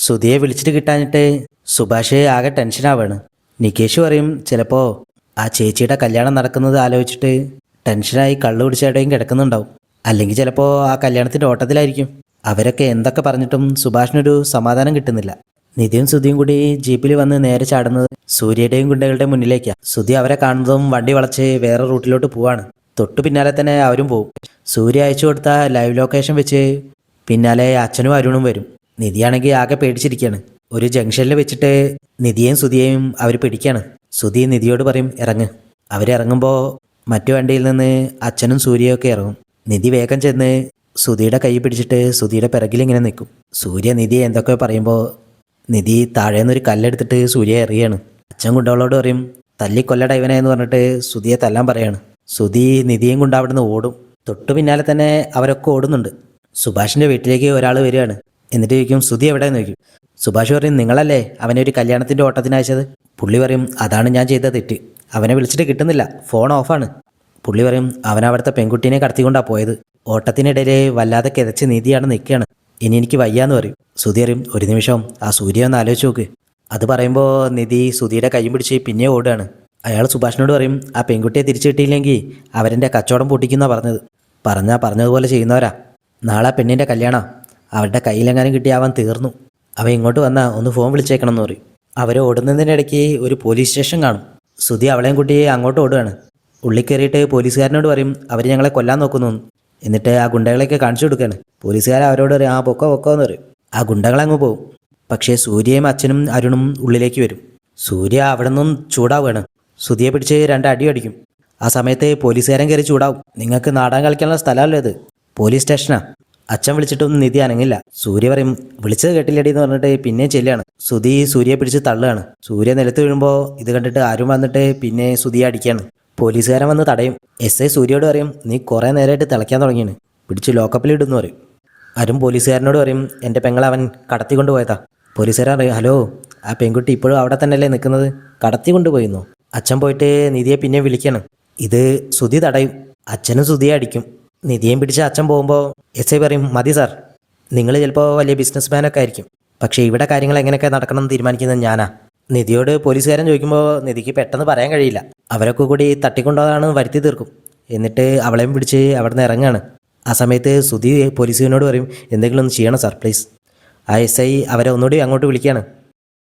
സുധിയെ വിളിച്ചിട്ട് കിട്ടാഞ്ഞിട്ട് സുഭാഷ് ആകെ ടെൻഷനാവാണ് നികേഷ് പറയും ചിലപ്പോൾ ആ ചേച്ചിയുടെ കല്യാണം നടക്കുന്നത് ആലോചിച്ചിട്ട് ടെൻഷനായി കള്ളു കുടിച്ചേടയും കിടക്കുന്നുണ്ടാവും. അല്ലെങ്കിൽ ചിലപ്പോൾ ആ കല്യാണത്തിന്റെ ഓട്ടത്തിലായിരിക്കും. അവരൊക്കെ എന്തൊക്കെ പറഞ്ഞിട്ടും സുഭാഷിനൊരു സമാധാനം കിട്ടുന്നില്ല. നിധിയും സുധിയും കൂടി ജീപ്പിൽ വന്ന് നേരെ ചാടുന്നത് സൂര്യയുടെയും ഗുണ്ടകളുടെ മുന്നിലേക്കാണ് സുധി അവരെ കാണുന്നതും വണ്ടി വളച്ച് വേറെ റൂട്ടിലോട്ട് പോവാണ്. തൊട്ടു പിന്നാലെ തന്നെ അവരും പോവും. സൂര്യ അയച്ചു കൊടുത്ത ലൈവ് ലൊക്കേഷൻ വെച്ച് പിന്നാലെ അച്ഛനും അരുണും വരും. നിധിയാണെങ്കിൽ ആകെ പേടിച്ചിരിക്കുകയാണ് ഒരു ജംഗ്ഷനിൽ വെച്ചിട്ട് നിധിയെയും സുധിയെയും അവർ പിടിക്കുകയാണ് സുധി നിധിയോട് പറയും ഇറങ്ങ്. അവരിറങ്ങുമ്പോൾ മറ്റു വണ്ടിയിൽ നിന്ന് അച്ഛനും സൂര്യയൊക്കെ ഇറങ്ങും. നിധി വേഗം ചെന്ന് സുധിയുടെ കൈ പിടിച്ചിട്ട് സുധിയുടെ പിറകിൽ ഇങ്ങനെ നിൽക്കും. സൂര്യ നിധി എന്തൊക്കെ പറയുമ്പോൾ നിധി താഴേന്നൊരു കല്ലെടുത്തിട്ട് സൂര്യ എറിയാണ്. അച്ഛൻ കുണ്ടവളോട് പറയും തല്ലി കൊല്ലട ഇവനെ എന്ന് പറഞ്ഞിട്ട് സുധിയെ തല്ലാൻ പറയാണ്. സുധി നിധിയും കൊണ്ട് അവിടുന്ന് ഓടും. തൊട്ടു പിന്നാലെ തന്നെ അവരൊക്കെ ഓടുന്നുണ്ട്. സുഭാഷിന്റെ വീട്ടിലേക്ക് ഒരാൾ വരികയാണ്. എന്നിട്ട് ചോദിക്കും സുധി എവിടെയെന്ന് ചോദിക്കും? സുഭാഷ് പറയും നിങ്ങളല്ലേ? അവനെ ഒരു കല്യാണത്തിന്റെ ഓട്ടത്തിന് അയച്ചത്. പുള്ളി പറയും അതാണ് ഞാൻ ചെയ്ത തെറ്റ്. അവനെ വിളിച്ചിട്ട് കിട്ടുന്നില്ല. ഫോൺ ഓഫാണ് പുള്ളി പറയും അവൻ അവിടുത്തെ പെൺകുട്ടീനെ കടത്തിക്കൊണ്ടാ പോയത്. ഓട്ടത്തിനിടയിലെ വല്ലാതെ കിതച്ച് നീതിയാണ് നിൽക്കുകയാണ് ഇനി എനിക്ക് വയ്യാന്ന് പറയും. സുധി അറിയും ഒരു നിമിഷം ആ സൂര്യ ഒന്ന് ആലോചിച്ച് നോക്ക്. അത് പറയുമ്പോൾ നിധി സുധിയുടെ കൈ പിടിച്ച് പിന്നെ ഓടുകയാണ്. അയാൾ സുഭാഷിനോട് പറയും ആ പെൺകുട്ടിയെ തിരിച്ചു കിട്ടിയില്ലെങ്കിൽ അവരെന്റെ കച്ചവടം പൊട്ടിക്കുന്ന പറഞ്ഞത്. പറഞ്ഞാൽ പറഞ്ഞതുപോലെ ചെയ്യുന്നവരാ. നാളെ പെണ്ണിന്റെ കല്യാണം. അവരുടെ കയ്യിലെങ്ങാനും കിട്ടി അവൻ തീർന്നു. അവൻ ഇങ്ങോട്ട് വന്നാൽ ഒന്ന് ഫോൺ വിളിച്ചേക്കണം എന്ന് പറയും. അവർ ഓടുന്നതിനിടയ്ക്ക് ഒരു പോലീസ് സ്റ്റേഷൻ കാണും. സുധി അവളെയും കുട്ടിയെ അങ്ങോട്ട് ഓടുകയാണ് ഉള്ളിൽ കയറിയിട്ട് പോലീസുകാരനോട് പറയും അവർ ഞങ്ങളെ കൊല്ലാൻ നോക്കുന്നു എന്നിട്ട് ആ ഗുണ്ടകളെയൊക്കെ കാണിച്ചു കൊടുക്കുകയാണ് പോലീസുകാർ അവരോട് പറയും ആ പൊക്കോ പൊക്കോ എന്ന് പറയും. ആ ഗുണ്ടകളങ്ങ് പോകും പക്ഷേ സൂര്യയും അച്ഛനും അരുണും ഉള്ളിലേക്ക് വരും. സൂര്യ അവിടെ നിന്നും ചൂടാവുകയാണ്. സുധിയെ പിടിച്ച് രണ്ട് അടി അടിക്കും. ആ സമയത്ത് പോലീസുകാരൻ കയറി ചൂടാവും. നിങ്ങൾക്ക് നാടകം കളിക്കാനുള്ള സ്ഥലമല്ലേ ഇത്? പോലീസ് സ്റ്റേഷനാ? അച്ഛൻ വിളിച്ചിട്ടൊന്നും നിധി അനങ്ങില്ല. സൂര്യ പറയും വിളിച്ചത് കേട്ടില്ലടി എന്ന് പറഞ്ഞിട്ട് പിന്നെ ചെല്ലുകയാണ് സുധി സൂര്യയെ പിടിച്ച് തള്ളുകയാണ്. സൂര്യ നിലത്ത് വീഴുമ്പോൾ ഇത് കണ്ടിട്ട് ആരും വന്നിട്ട് പിന്നെ സുധിയെ അടിക്കുകയാണ് പോലീസുകാരൻ വന്ന് തടയും. എസ് ഐ സൂര്യയോട് പറയും നീ കുറേ നേരമായിട്ട് തിളയ്ക്കാൻ തുടങ്ങിയാണ് പിടിച്ച് ലോക്കപ്പിലിടുന്നു പറയും. അരും പോലീസുകാരനോട് പറയും എന്റെ പെങ്ങളെ അവൻ കടത്തി കൊണ്ടുപോയതാ. പോലീസുകാരൻ പറയും ഹലോ ആ പെൺകുട്ടി ഇപ്പോഴും അവിടെ തന്നെയല്ലേ നിൽക്കുന്നത്? കടത്തി കൊണ്ടുപോയിരുന്നു? അച്ഛൻ പോയിട്ട് നിധിയെ പിന്നെ വിളിക്കണം. ഇത് സുധി തടയും. അച്ഛനും സുധിയെ അടിക്കും. നിധിയെയും പിടിച്ച് അച്ഛൻ പോകുമ്പോൾ എസ് ഐ പറയും മതി സാർ. നിങ്ങൾ ചിലപ്പോൾ വലിയ ബിസിനസ് മാനൊക്കെ ആയിരിക്കും. പക്ഷേ ഇവിടെ കാര്യങ്ങൾ എങ്ങനെയൊക്കെ നടക്കണം എന്ന് തീരുമാനിക്കുന്നത് ഞാനാ. നിധിയോട് പോലീസുകാരൻ ചോദിക്കുമ്പോൾ നിധിക്ക് പെട്ടെന്ന് പറയാൻ കഴിയില്ല. അവരൊക്കെ കൂടി തട്ടിക്കൊണ്ടതാണ് വരുത്തി തീർക്കും. എന്നിട്ട് അവളെയും പിടിച്ച് അവിടെ നിന്ന് ഇറങ്ങാണ്. ആ സമയത്ത് സുധി പോലീസുകാരനോട് പറയും എന്തെങ്കിലും ഒന്ന് ചെയ്യണം സാർ പ്ലീസ്. ആ എസ് ഐ അവരെ ഒന്നുകൂടി അങ്ങോട്ട് വിളിക്കുകയാണ്